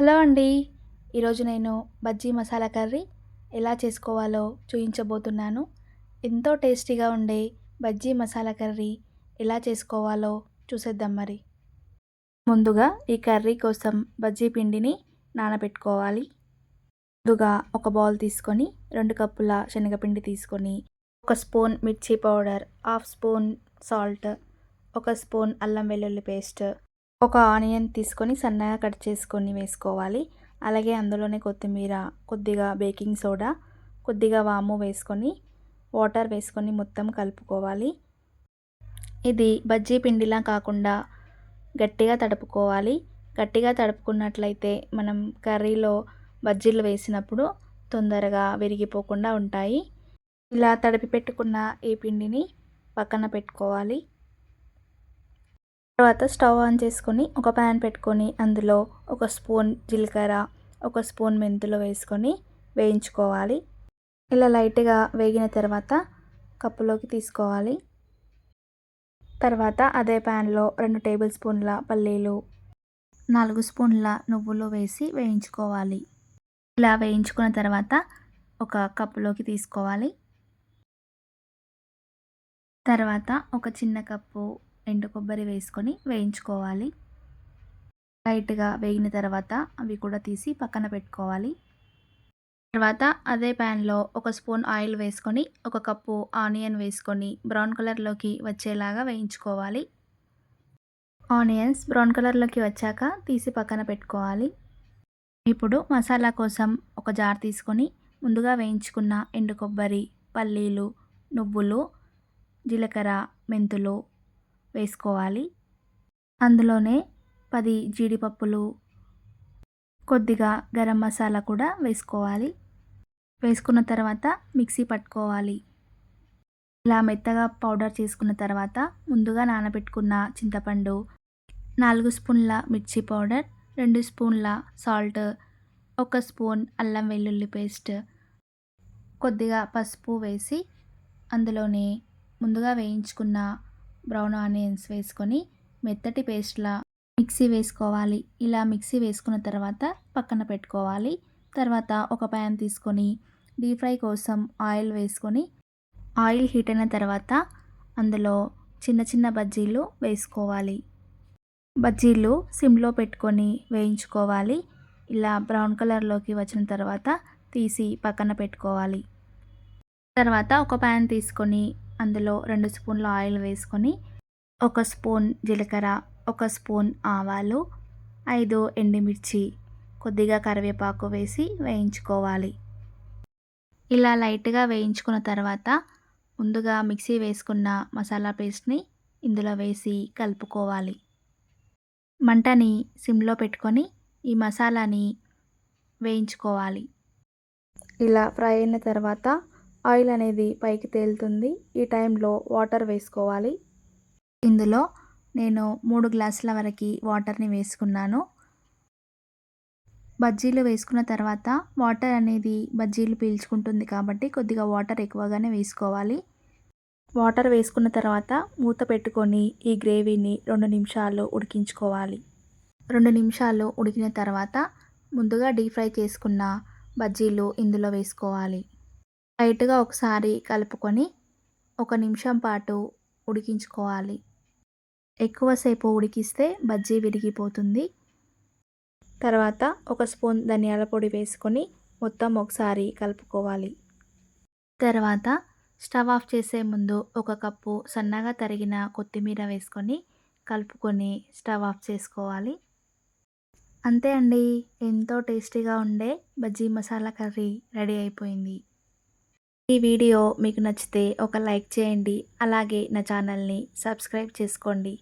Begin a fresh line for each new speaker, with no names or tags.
Hello అండి. ఈరోజు నేను బజ్జీ మసాలా కర్రీ ఎలా చేసుకోవాలో చూపించబోతున్నాను ఎంతో టేస్టీగా ఉండే బజ్జీ మసాలా కర్రీ ఎలా చేసుకోవాలో చూసేద్దాం మరి. ముందుగా ఈ కర్రీ కోసం బజ్జీ పిండిని నానబెట్టుకోవాలి. ముందుగా ఒక బౌల్ తీసుకొని రెండు కప్పుల శనగపిండి తీసుకొని ఒక స్పూన్ మిర్చి పౌడర్ హాఫ్ స్పూన్ సాల్ట్ ఒక స్పూన్ అల్లం వెల్లుల్లి పేస్ట్ ఒక ఆనియన్ తీసుకొని సన్నగా కట్ చేసుకొని వేసుకోవాలి. అలాగే అందులోనే కొత్తిమీర కొద్దిగా బేకింగ్ సోడా కొద్దిగా వాము వేసుకొని వాటర్ వేసుకొని మొత్తం కలుపుకోవాలి. ఇది బజ్జీ పిండిలా కాకుండా గట్టిగా తడుపుకోవాలి. గట్టిగా తడుపుకున్నట్లయితే మనం కర్రీలో బజ్జీలు వేసినప్పుడు తొందరగా విరిగిపోకుండా ఉంటాయి. ఇలా తడిపి పెట్టుకున్న ఈ పిండిని పక్కన పెట్టుకోవాలి. తర్వాత స్టవ్ ఆన్ చేసుకొని ఒక ప్యాన్ పెట్టుకొని అందులో ఒక స్పూన్ జీలకర్ర ఒక స్పూన్ మెంతులు వేసుకొని వేయించుకోవాలి. ఇలా లైట్గా వేగిన తర్వాత కప్పులోకి తీసుకోవాలి. తర్వాత అదే ప్యాన్లో రెండు టేబుల్ స్పూన్ల పల్లీలు నాలుగు స్పూన్ల నువ్వులు వేసి వేయించుకోవాలి. ఇలా వేయించుకున్న తర్వాత ఒక కప్పులోకి తీసుకోవాలి. తర్వాత ఒక చిన్న కప్పు ఎండు కొబ్బరి వేసుకొని వేయించుకోవాలి. లైట్గా వేగిన తర్వాత అవి కూడా తీసి పక్కన పెట్టుకోవాలి. తర్వాత అదే ప్యాన్లో ఒక స్పూన్ ఆయిల్ వేసుకొని ఒక కప్పు ఆనియన్ వేసుకొని బ్రౌన్ కలర్లోకి వచ్చేలాగా వేయించుకోవాలి. ఆనియన్స్ బ్రౌన్ కలర్లోకి వచ్చాక తీసి పక్కన పెట్టుకోవాలి. ఇప్పుడు మసాలా కోసం ఒక జార్ తీసుకొని ముందుగా వేయించుకున్న ఎండు కొబ్బరి పల్లీలు నువ్వులు జీలకర్ర మెంతులు వేసుకోవాలి. అందులోనే పది జీడిపప్పులు కొద్దిగా గరం మసాలా కూడా వేసుకోవాలి. వేసుకున్న తర్వాత మిక్సీ పట్టుకోవాలి. ఇలా మెత్తగా పౌడర్ చేసుకున్న తర్వాత ముందుగా నానబెట్టుకున్న చింతపండు నాలుగు స్పూన్ల మిర్చి పౌడర్ రెండు స్పూన్ల సాల్ట్ ఒక స్పూన్ అల్లం వెల్లుల్లి పేస్ట్ కొద్దిగా పసుపు వేసి అందులోనే ముందుగా వేయించుకున్న బ్రౌన్ ఆనియన్స్ వేసుకొని మెత్తటి పేస్ట్లా మిక్సీ వేసుకోవాలి. ఇలా మిక్సీ వేసుకున్న తర్వాత పక్కన పెట్టుకోవాలి. తర్వాత ఒక ప్యాన్ తీసుకొని డీప్ ఫ్రై కోసం ఆయిల్ వేసుకొని ఆయిల్ హీట్ అయిన తర్వాత అందులో చిన్న చిన్న బజ్జీలు వేసుకోవాలి. బజ్జీలు సిమ్లో పెట్టుకొని వేయించుకోవాలి. ఇలా బ్రౌన్ కలర్లోకి వచ్చిన తర్వాత తీసి పక్కన పెట్టుకోవాలి. తర్వాత ఒక ప్యాన్ తీసుకొని అందులో రెండు స్పూన్ల ఆయిల్ వేసుకొని ఒక స్పూన్ జీలకర్ర ఒక స్పూన్ ఆవాలు ఐదు ఎండుమిర్చి కొద్దిగా కరివేపాకు వేసి వేయించుకోవాలి. ఇలా లైట్గా వేయించుకున్న తర్వాత ముందుగా మిక్సీ వేసుకున్న మసాలా పేస్ట్ని ఇందులో వేసి కలుపుకోవాలి. మంటని సిమ్లో పెట్టుకొని ఈ మసాలాని వేయించుకోవాలి. ఇలా ఫ్రై అయిన తర్వాత ఆయిల్ అనేది పైకి తేలుతుంది. ఈ టైంలో వాటర్ వేసుకోవాలి. ఇందులో నేను మూడు గ్లాసుల వరకు వాటర్ని వేసుకున్నాను. బజ్జీలు వేసుకున్న తర్వాత వాటర్ అనేది బజ్జీలు పీల్చుకుంటుంది కాబట్టి కొద్దిగా వాటర్ ఎక్కువగానే వేసుకోవాలి. వాటర్ వేసుకున్న తర్వాత మూత పెట్టుకొని ఈ గ్రేవీని రెండు నిమిషాలు ఉడికించుకోవాలి. రెండు నిమిషాలు ఉడికిన తర్వాత ముందుగా డీప్ ఫ్రై చేసుకున్న బజ్జీలు ఇందులో వేసుకోవాలి. లైట్గా ఒకసారి కలుపుకొని ఒక నిమిషం పాటు ఉడికించుకోవాలి. ఎక్కువసేపు ఉడికిస్తే బజ్జీ విరిగిపోతుంది. తర్వాత ఒక స్పూన్ ధనియాల పొడి వేసుకొని మొత్తం ఒకసారి కలుపుకోవాలి. తర్వాత స్టవ్ ఆఫ్ చేసే ముందు ఒక కప్పు సన్నగా తరిగిన కొత్తిమీర వేసుకొని కలుపుకొని స్టవ్ ఆఫ్ చేసుకోవాలి. అంతే అండి. ఎంతో టేస్టీగా ఉండే బజ్జీ మసాలా కర్రీ రెడీ అయిపోయింది. ఈ వీడియో మీకు నచ్చితే ఒక లైక్ చేయండి. అలాగే నా ఛానల్ని సబ్స్క్రైబ్ చేసుకోండి.